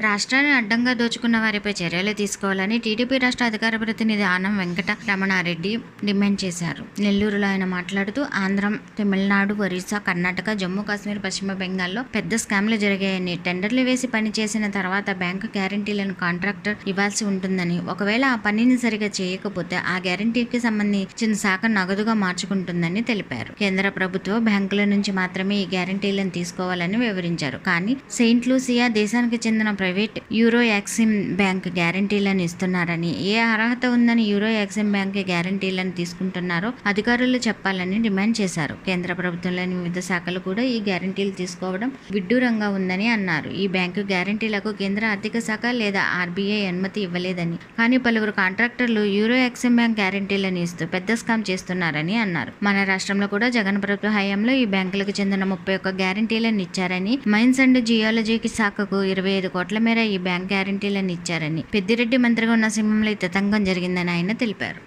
రాష్ట్రాన్ని అడ్డంగా దోచుకున్న వారిపై చర్యలు తీసుకోవాలని టీడీపీ రాష్ట్ర అధికార ప్రతినిధి ఆనం వెంకట రమణారెడ్డి డిమాండ్ చేశారు. నెల్లూరులో ఆయన మాట్లాడుతూ ఆంధ్రం తమిళనాడు ఒరిస్సా కర్ణాటక జమ్మూ కాశ్మీర్ పశ్చిమ బెంగాల్లో పెద్ద స్కామ్లు జరిగాయని టెండర్లు వేసి పని చేసిన తర్వాత బ్యాంకు గ్యారంటీలను కాంట్రాక్టర్ ఇవ్వాల్సి ఉంటుందని ఒకవేళ ఆ పనిని సరిగా చేయకపోతే ఆ గ్యారంటీకి సంబంధించిన శాఖ నగదుగా మార్చుకుంటుందని తెలిపారు. కేంద్ర ప్రభుత్వం బ్యాంకుల నుంచి మాత్రమే ఈ గ్యారంటీలను తీసుకోవాలని వివరించారు. కానీ సెయింట్ లూసియా దేశానికి చెందిన ప్రైవేట్ యూరో యాక్సిమ్ బ్యాంక్ గ్యారంటీలను ఇస్తున్నారని ఏ అర్హత ఉందని యూరో యాక్సిమ్ బ్యాంక్ గ్యారంటీలను తీసుకుంటున్నారో అధికారులు చెప్పాలని డిమాండ్ చేశారు. కేంద్ర ప్రభుత్వంలోని వివిధ శాఖలు కూడా ఈ గ్యారంటీలు తీసుకోవడం విడ్డూరంగా ఉందని అన్నారు. ఈ బ్యాంకు గ్యారంటీలకు కేంద్ర ఆర్థిక శాఖ లేదా ఆర్బీఐ అనుమతి ఇవ్వలేదని కానీ పలువురు కాంట్రాక్టర్లు యూరో యాక్సిమ్ బ్యాంక్ గ్యారంటీలను ఇస్తూ పెద్ద స్కామ్ చేస్తున్నారని అన్నారు. మన రాష్ట్రంలో కూడా జగన్ ప్రభుత్వ హయాంలో ఈ బ్యాంకులకు చెందిన ముప్పై ఒక్క గ్యారంటీలను ఇచ్చారని మైన్స్ అండ్ జియాలజీకి శాఖకు ఇరవై ఐదు కోట్ల కోట్ల మేర ఈ బ్యాంక్ గ్యారంటీలను ఇచ్చారని పెద్దిరెడ్డి మంత్రిగా ఉన్న సమయంలో ఈ తతంగం జరిగిందని ఆయన తెలిపారు.